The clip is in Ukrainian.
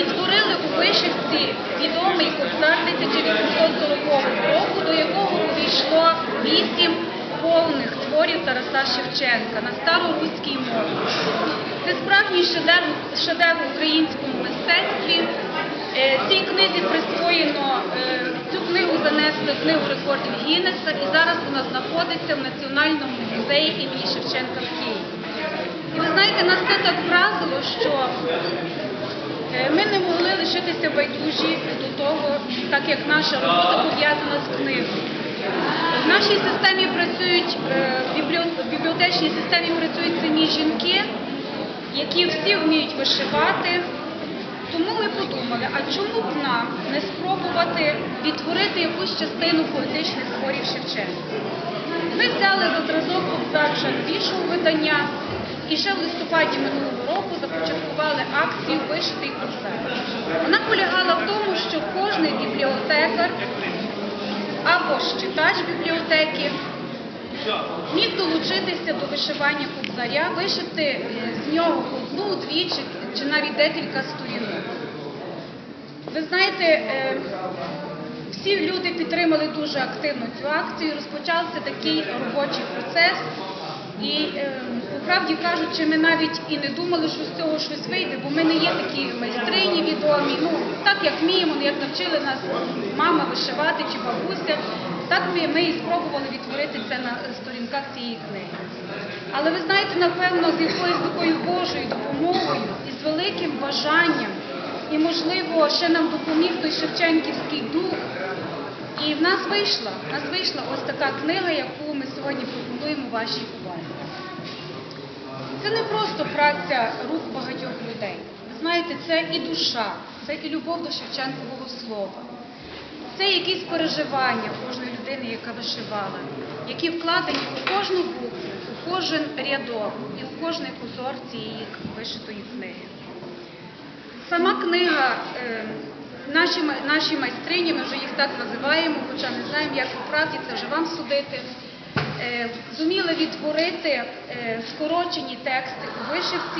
відтворили у вишивці відомий кобзар 1840 року, до якого увійшло вісім повних творів Тараса Шевченка на староруській мові. Це справжній шедевр, в українському мистецтві. Е, Цій книзі присвоєно е, цю книгу занесли в книгу рекордів Гіннеса і зараз вона знаходиться в Національному музеї імені Шевченка в Києві. І ви знаєте, нас це так вразило, що ми не могли лишитися байдужі до того, так як наша робота пов'язана з книгою. В нашій системі працюють, е, в бібліотечній системі працюють самі жінки, які всі вміють вишивати. Тому ми подумали, а чому б нам не спробувати відтворити якусь частину поетичних творів Шевченка? Ми взяли за зразок кобзар більшого видання і ще в листопаді минулого року започаткували акцію Вишитий кобзар. Вона полягала в тому, що кожен бібліотекар або читач бібліотеки міг долучитися до вишивання кобзаря, вишити е, з нього одну, дві чи, чи навіть декілька сторінок. Ви знаєте, е, всі люди підтримали дуже активно цю акцію, розпочався такий робочий процес. І е, по правді кажучи, ми навіть і не думали, що з цього щось вийде, бо ми не є такі майстрині відомі. Ну так як вміємо, як навчили нас мама вишивати чи бабуся, так ми, ми і спробували відтворити це на сторінках цієї книги. Але ви знаєте, напевно, з якоюсь такою Божою допомогою і з великим бажанням, і можливо ще нам допоміг той Шевченківський дух. І в нас вийшла, в нас вийшла ось така книга, яку ми сьогодні пропонуємо вашій увазі. Це не просто праця рук багатьох людей. Ви знаєте, це і душа, це і любов до Шевченкового слова. Це якісь переживання кожної людини, яка вишивала, які вкладені у кожну букву, у кожен рядок і у кожний узор цієї вишитої книги. Сама книга, е, наші, наші майстрині, ми вже їх так називаємо, хоча не знаємо, як по правді це вже вам судити, е, зуміли відтворити е, скорочені тексти у вишивці.